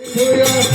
प्रभु